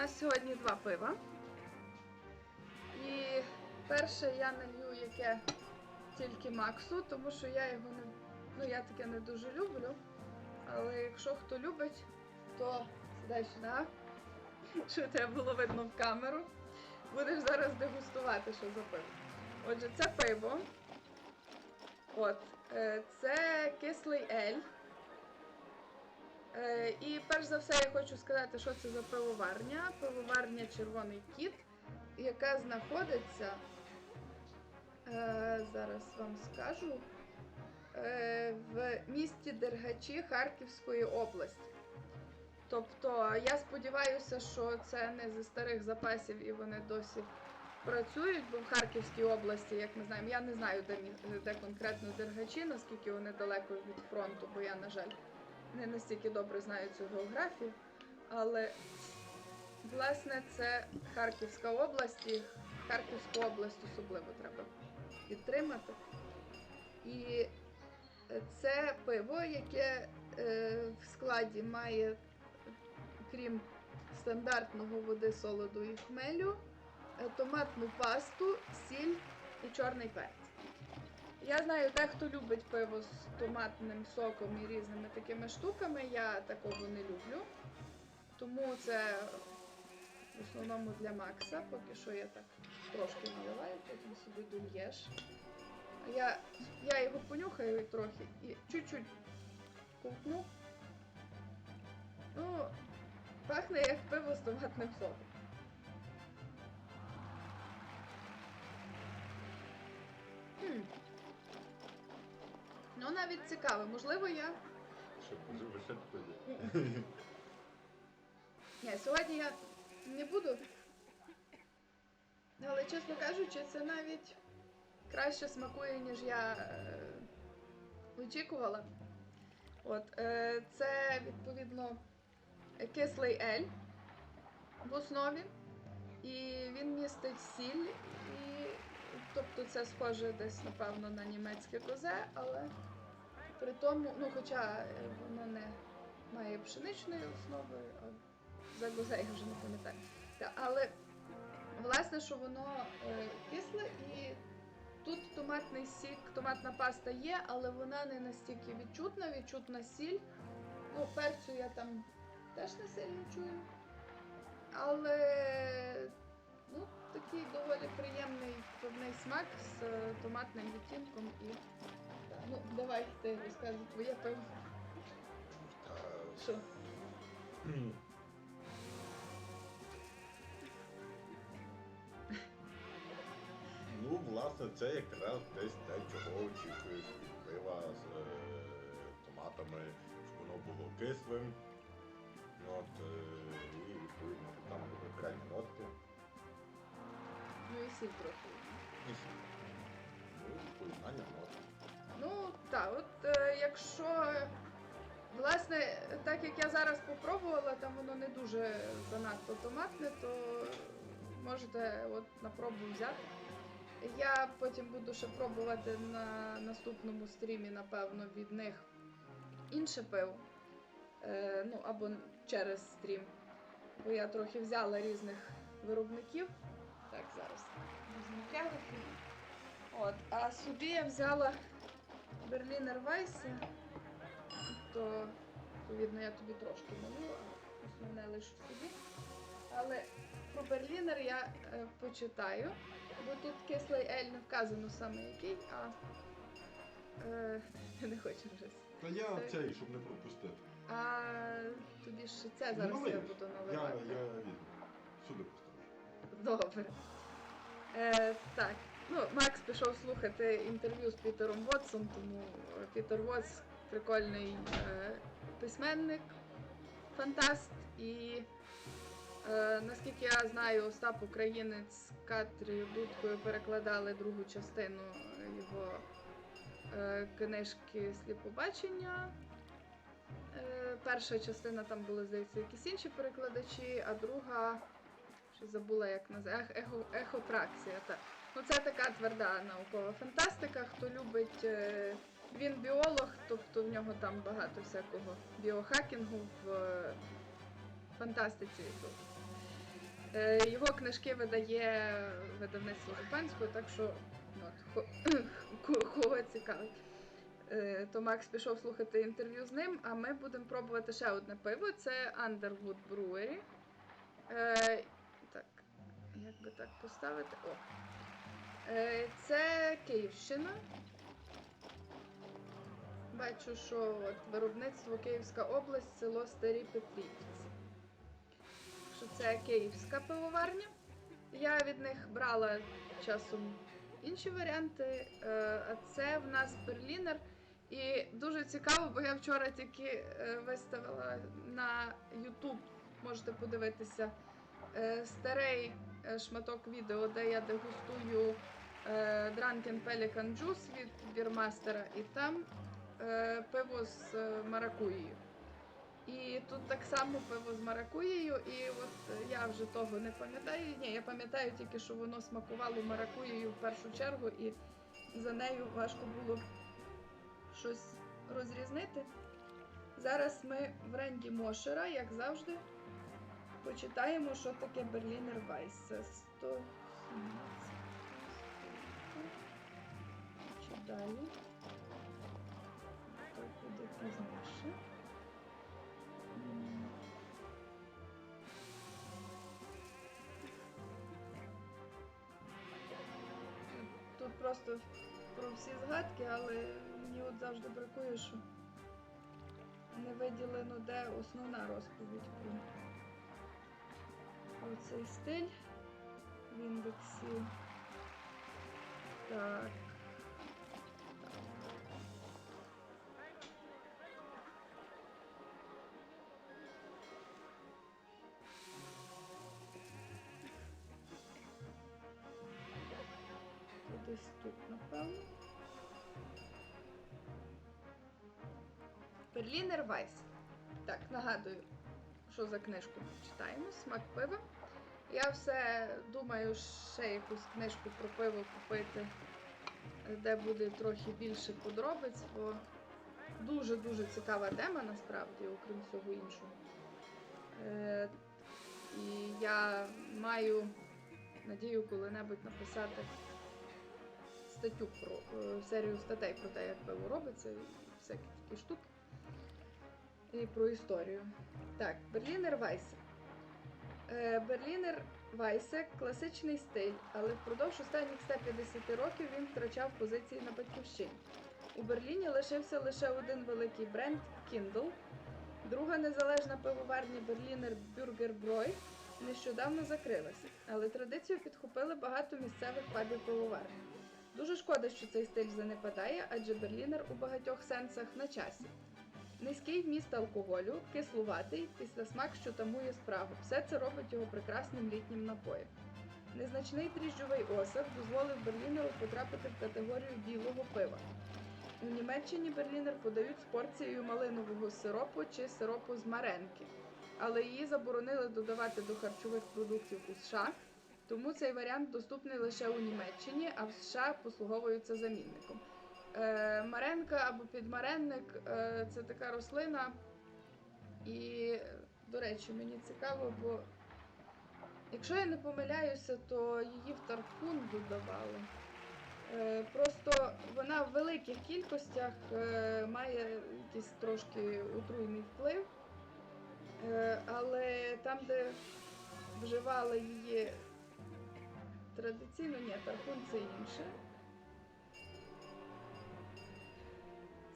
нас сьогодні два пива. І перше я налью яке тільки Максу, тому що я його не. Ну, я таке не дуже люблю. Але якщо хто любить, то сідай сюди. Що тебе було видно в камеру. Будеш зараз дегустувати, що за пиво. Отже, це пиво. От, е, це кислий ель. Е, І перш за все я хочу сказати, що це за пивоварня. Пивоварня Червоний кіт, яка знаходиться. е, Зараз вам скажу. е, В місті Дергачі Харківської області. Тобто я сподіваюся, що це не зі старих запасів і вони досі працюють, бо в Харківській області, як ми знаємо, я не знаю, де, де конкретно Дергачі, наскільки вони далеко від фронту, бо я, на жаль, не настільки добре знаю цю географію. Але власне це Харківська область, і Харківську область особливо треба підтримати. І це пиво, яке е, в складі має, крім стандартного води, солоду і хмелю, е, томатну пасту, сіль і чорний перець. Я знаю, дехто любить пиво з томатним соком і різними такими штуками. Я такого не люблю. Тому це в основному для Макса. Поки що я так трошки наливаю, потім собі дольєш. Я, я його понюхаю трохи і чуть-чуть ковтну. Ну, пахне як пиво з томатним соком. Хм. Ну, навіть цікаво, можливо, я. Ще може ще пити. Ні, сьогодні я не буду. Але, чесно кажучи, це навіть краще смакує, ніж я е, очікувала. От, е, це, відповідно, кислий ель в основі. І він містить сіль, і, тобто це схоже десь, напевно, на німецьке козе, але при тому, ну, хоча е, воно не має пшеничної основи, а за гозе я вже не пам'ятаю. Але власне, що воно е, кисле і тут томатний сік, томатна паста є, але вона не настільки відчутна, відчутна сіль. Ну, перцю я там теж не сильно чую. Але ну, такий доволі приємний певний смак з томатним відтінком і. Ну, давай ти розказуй твоє пиво. Що? Ну, власне, це якраз десь те, чого очікуєш від пива з е, томатами, щоб воно було кислим. Ну, От, е, і відповідно там були пряні нотки. Ну і сіль трохи. І сіль. Ну, і поєднання нот. Ну, так, от е, якщо. Власне, так як я зараз попробувала, там воно не дуже занадто томатне, то можете от на пробу взяти. Я потім буду ще пробувати на наступному стрімі, напевно, від них інше пиво. Е, ну, або через стрім. Бо я трохи взяла різних виробників. Так, зараз. От, а собі я взяла Берлінер Вайси, то відповідно я тобі трошки налю, а основне лише собі. Але про Берлінер я е, почитаю, бо тут кислий ель не вказано саме який, а е, не хочу вже. Та я цей, щоб не пропустити. А тобі ж це зараз я буду Я, наливати. я візьму. Сюди поставлю. Добре. Е, так, ну, Макс пішов слухати інтерв'ю з Пітером Вотсом, тому е, Пітер Вотс прикольний е, письменник, фантаст. І е, наскільки я знаю, Остап Українець з Катрією Дудкою перекладали другу частину його е, книжки Сліпобачення. Е, перша частина там були, здається, якісь інші перекладачі, а друга. Щось забула, як називається. Ехо, ехотракція. Так. Ну, це така тверда наукова фантастика. Хто любить. е, Він біолог, тобто в нього там багато всякого біохакінгу в е, фантастиці. Е, Його книжки видає видавництво Жупанського, так що ну, от, кого цікавить. То Макс пішов слухати інтерв'ю з ним, а ми будемо пробувати ще одне пиво. Це Underwood Brewery. Так, як би так поставити? О. Е, Це Київщина. Бачу, що от виробництво Київська область, село Старі Петрівці. Що це київська пивоварня. Я від них брала часом інші варіанти, е, а це в нас берлінер. І дуже цікаво, бо я вчора тільки е, виставила на YouTube, можете подивитися, старий е, шматок відео, де я дегустую е, Drunken Pelican Juice від Бірмастера, і там е, пиво з е, маракуєю. І тут так само пиво з маракуєю, і от е, я вже того не пам'ятаю. Ні, я пам'ятаю тільки, що воно смакувало маракуєю в першу чергу, і за нею важко було щось розрізнити. Зараз ми в ренді Мошера, як завжди, почитаємо, що таке Берлінер Вайс. Це 117. Чи далі? То буде пізніше. Тут просто про всі згадки, але мені от завжди бракує, що не виділено, де основна розповідь про цей стиль в індексі. Так. Десь тут, напевно. Берлінер Вайс. Так, нагадую, що за книжку читаємо. Смак пива. Я все думаю, ще якусь книжку про пиво купити, де буде трохи більше подробиць, бо дуже-дуже цікава тема насправді, окрім всього іншого. Е, і я маю надію коли-небудь написати статтю про е, серію статей про те, як пиво робиться, і всякі такі штуки. І про історію. Так, Берлінер Вайсе. Е, Берлінер Вайсе класичний стиль, але впродовж останніх 150 років він втрачав позиції на батьківщині. У Берліні лишився лише один великий бренд Kindle. Друга незалежна пивоварня Берлінер Бюргерброй нещодавно закрилася, але традицію підхопили багато місцевих пабів пивоварень. Дуже шкода, що цей стиль занепадає, адже Берлінер у багатьох сенсах на часі. Низький вміст алкоголю, кислуватий, післясмак, що тамує справу. Все це робить його прекрасним літнім напоєм. Незначний дріжджовий осад дозволив Берлінеру потрапити в категорію білого пива. У Німеччині Берлінер подають з порцією малинового сиропу чи сиропу з маренки, але її заборонили додавати до харчових продуктів у США, тому цей варіант доступний лише у Німеччині, а в США послуговується замінником. Е, маренка або підмаренник е, це така рослина. І, до речі, мені цікаво, бо якщо я не помиляюся, то її в тархун додавали. Е, просто вона в великих кількостях має якийсь трошки отруйний вплив. Але там, де вживали її традиційно, ні, тархун це інше.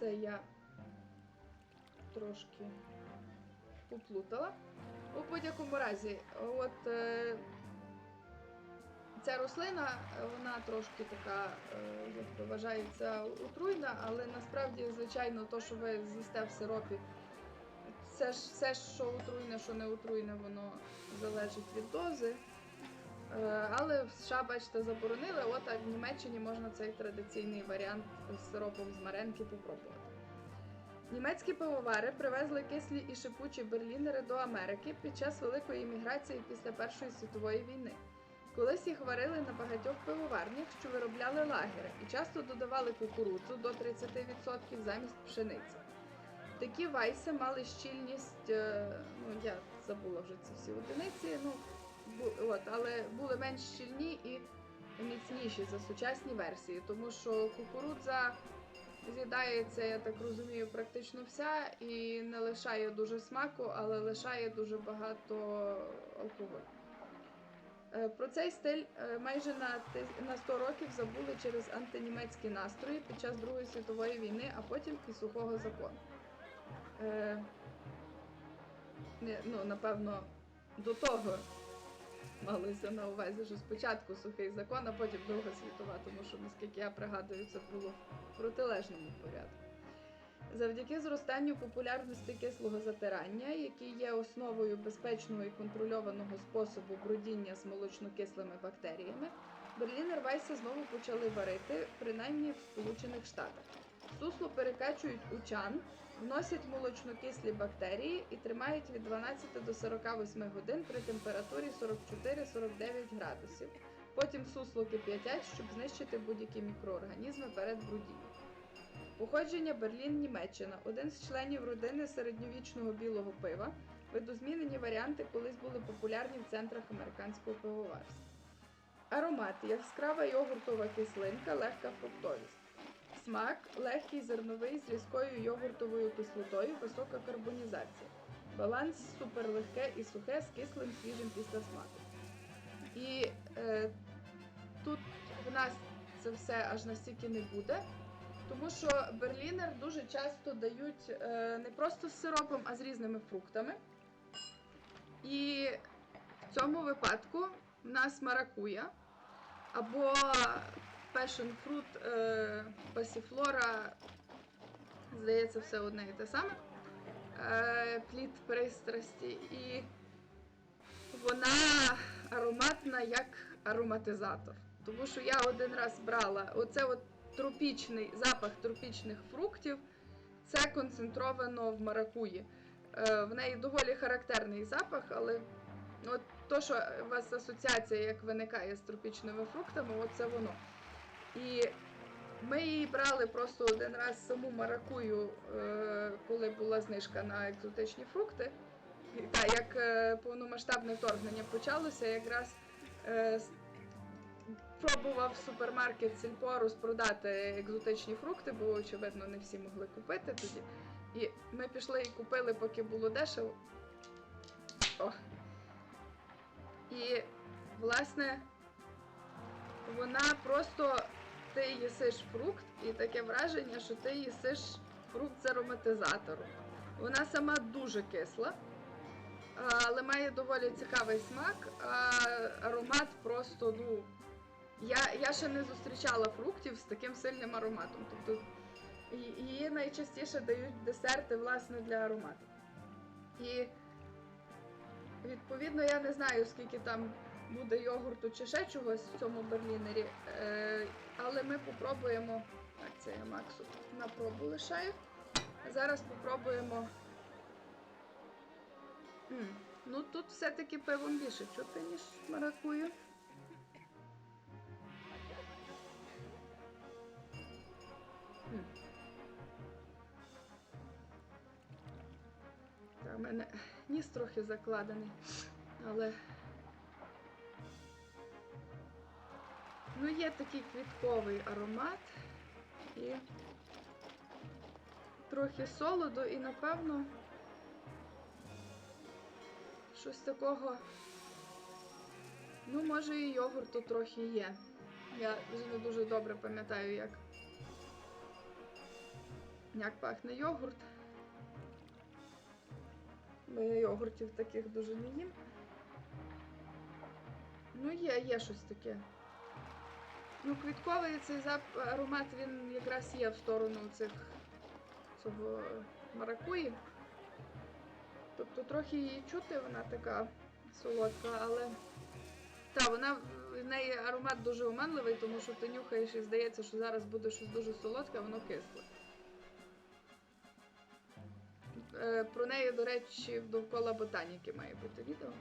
Це я трошки поплутала. У будь-якому разі, от е, ця рослина, вона трошки така, е, як вважається, отруйна, але насправді, звичайно, то, що ви з'їсте в сиропі, ж все, що отруйне, що не отруйне, воно залежить від дози. Е, Але в США, бачите, заборонили, от а в Німеччині можна цей традиційний варіант з сиропом з маренки попробувати. Німецькі пивовари привезли кислі і шипучі берлінери до Америки під час великої імміграції після Першої світової війни. Колись їх варили на багатьох пивоварнях, що виробляли лагери, і часто додавали кукурудзу до 30% замість пшениці. Такі вайси мали щільність, е, ну я забула вже ці всі одиниці. Ну, от, але були менш щільні і міцніші за сучасні версії, тому що кукурудза з'їдається, я так розумію, практично вся і не лишає дуже смаку, але лишає дуже багато алкоголю. Е, Про цей стиль е, майже на, ти- 100 років забули через антинімецькі настрої під час Другої світової війни, а потім і сухого закону. Е, ну, напевно, до того малося на увазі, що спочатку сухий закон, а потім Друга світова, тому що, наскільки я пригадую, це було в протилежному порядку. Завдяки зростанню популярності кислого затирання, який є основою безпечного і контрольованого способу брудіння з молочнокислими бактеріями, Берлінер Вайси знову почали варити, принаймні в Сполучених Штатах. Сусло перекачують у чан, вносять молочнокислі бактерії і тримають від 12 до 48 годин при температурі 44-49 градусів. Потім сусло кип'ятять, щоб знищити будь-які мікроорганізми перед брудінням. Походження Берлін, Німеччина. Один з членів родини середньовічного білого пива. Видозмінені варіанти колись були популярні в центрах американського пивоварства. Аромат яскрава йогуртова кислинка, легка фруктовість. Смак легкий зерновий з різкою йогуртовою кислотою, висока карбонізація. Баланс суперлегке і сухе з кислим свіжим післясмаком. І е, тут в нас це все аж настільки не буде. Тому що берлінер дуже часто дають е, не просто з сиропом, а з різними фруктами. І в цьому випадку в нас маракуя або passion fruit, е, пасіфлора, здається, все одне і те саме. Е, плід пристрасті. І вона ароматна як ароматизатор. Тому що я один раз брала оце от тропічний запах тропічних фруктів. Це концентровано в маракуї. Е, в неї доволі характерний запах, але от то, що у вас асоціація як виникає з тропічними фруктами, от це воно. І ми її брали просто один раз саму маракую, е, коли була знижка на екзотичні фрукти. Та, як е, повномасштабне вторгнення почалося, якраз е, пробував супермаркет Сільпо розпродати екзотичні фрукти, бо, очевидно, не всі могли купити тоді. І ми пішли і купили, поки було дешево. О. І, власне, вона просто ти їсиш фрукт, і таке враження, що ти їсиш фрукт з ароматизатором. Вона сама дуже кисла, але має доволі цікавий смак, а аромат просто, ну. Я, я ще не зустрічала фруктів з таким сильним ароматом. Тобто її найчастіше дають десерти, власне, для аромату. І відповідно я не знаю, скільки там буде йогурту чи ще чогось в цьому берлінері. Е, але ми попробуємо. Так, це я Максу на пробу лишаю. Зараз попробуємо. М, ну тут все-таки пивом більше чути, ніж маракую. М. Та в мене ніс трохи закладений, але. Ну, є такий квітковий аромат і трохи солоду, і напевно щось такого. Ну, може, і йогурту трохи є. Я вже не дуже добре пам'ятаю, як, як пахне йогурт. Бо я йогуртів таких дуже не їм. Ну, є, є щось таке. Ну, квітковий цей аромат, він якраз є в сторону цих цього маракуї. Тобто трохи її чути, вона така солодка, але. Та, вона в неї аромат дуже оманливий, тому що ти нюхаєш і здається, що зараз буде щось дуже солодке, а воно кисле. Е, Про неї, до речі, довкола ботаніки має бути відео.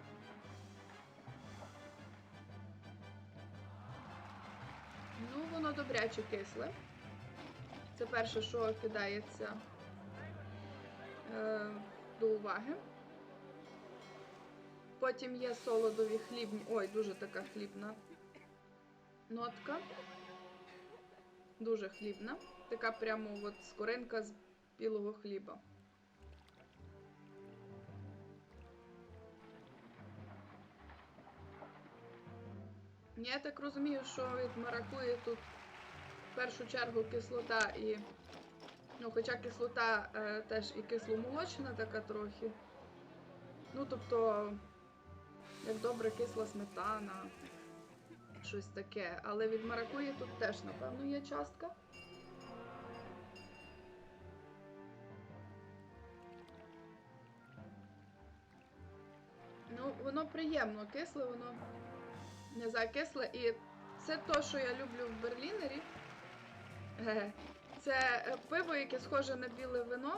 Ну, воно добряче кисле. Це перше, що кидається е, до уваги. Потім є солодові хлібні. Ой, дуже така хлібна нотка. Дуже хлібна. Така прямо от скоринка з білого хліба. Я так розумію, що від маракуї тут в першу чергу кислота і. Ну, хоча кислота е, теж і кисломолочна така трохи. Ну, тобто, як добре кисла сметана, щось таке. Але від маракуї тут теж, напевно, є частка. Ну, воно приємно кисле, воно не знаю. І це то, що я люблю в Берлінері. Це е, пиво, яке схоже на біле вино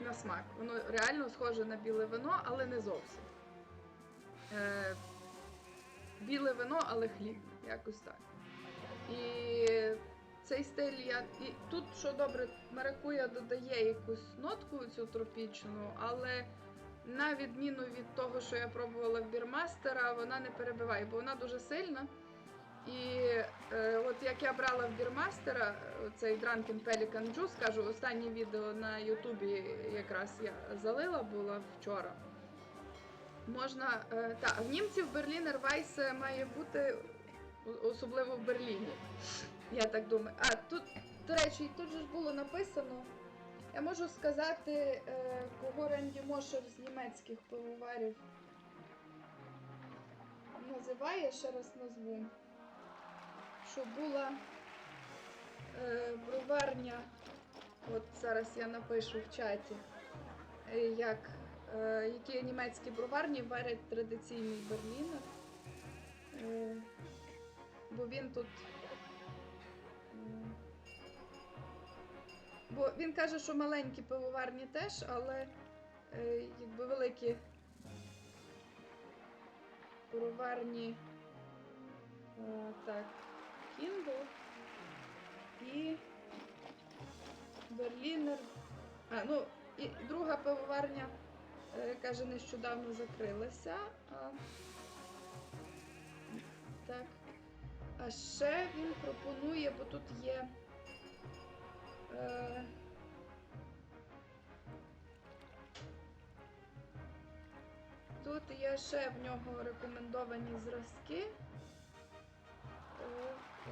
на смак. Воно реально схоже на біле вино, але не зовсім. Е, біле вино, але хлібне, якось так. І цей стиль я. І тут, що добре, маракуя додає якусь нотку цю тропічну, але на відміну від того, що я пробувала в бірмастера, вона не перебиває, бо вона дуже сильна. І е, от як я брала в бірмастера е, цей Drunken Pelican Juice, кажу, останнє відео на Ютубі якраз я залила була вчора. Можна. Е, та, в німців Берлінер Вайс має бути особливо в Берліні. Я так думаю. А тут, до речі, тут же ж було написано. Я можу сказати, е, кого Ренді Мошер з німецьких пивоварів називає, ще раз назву. Що була е, броварня, от зараз я напишу в чаті, е, як, які німецькі броварні варять традиційний берлінер. Бо він тут. Бо він каже, що маленькі пивоварні теж, але е, якби великі пивоварні. Е, так, Кінго і Берлінер. А, ну, і друга пивоварня, е, каже, нещодавно закрилася. А, так. А ще він пропонує, бо тут є. Е, Тут є ще в нього рекомендовані зразки.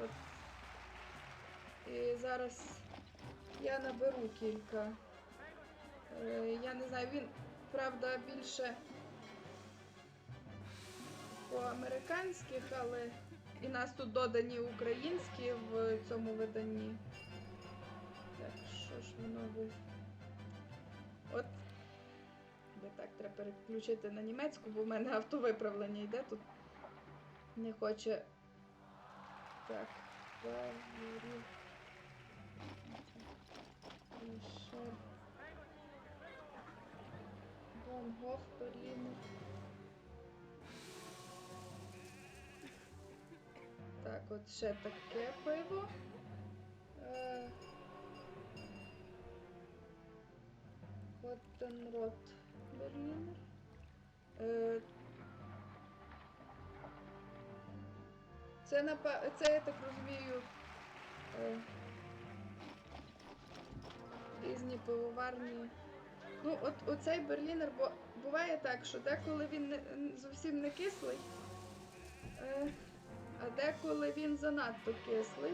От. І зараз я наберу кілька. Е, Я не знаю, він, правда, більше по-американських, але і нас тут додані українські в цьому виданні. Ж воно ви. От. Де так, треба переключити на німецьку, бо в мене автовиправлення йде тут. Не хоче. Так, Валерій. Мішель. Ван Гоф, Так, от ще таке пиво. Коттенрот Берлінер. Е, Це напа... це, я так розумію. Е, різні пивоварні. Ну, от оцей берлінер, бо буває так, що деколи він не, зовсім не кислий, е, а деколи він занадто кислий.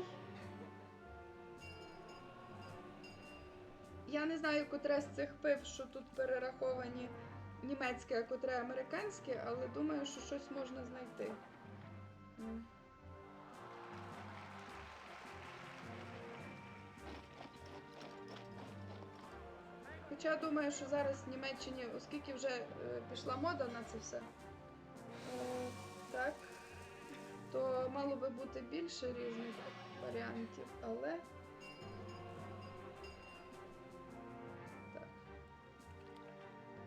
Я не знаю, котре з цих пив, що тут перераховані німецьке, а котре американське, але думаю, що щось можна знайти. Хоча думаю, що зараз в Німеччині, оскільки вже е, пішла мода на це все, е, так, то мало би бути більше різних варіантів, але.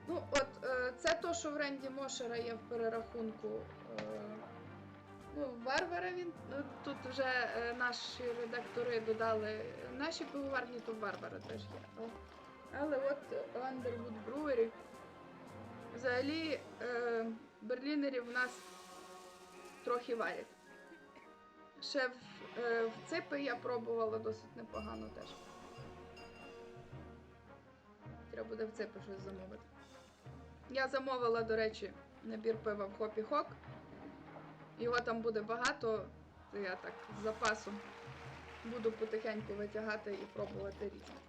Ну, от, е, це то, що в Ренді Мошера є в перерахунку. Е, ну, Варвара він. Ну, тут вже е, наші редактори додали наші пивоварні, то Варвара теж є. Але- от Underwood Brewery. Взагалі, е, Берлінерів в нас трохи варять. Ще в, е, в ципи я пробувала досить непогано теж. Треба буде в ципи щось замовити. Я замовила, до речі, набір пива в Хопі Хок. Його там буде багато, то я так з запасом буду потихеньку витягати і пробувати різне.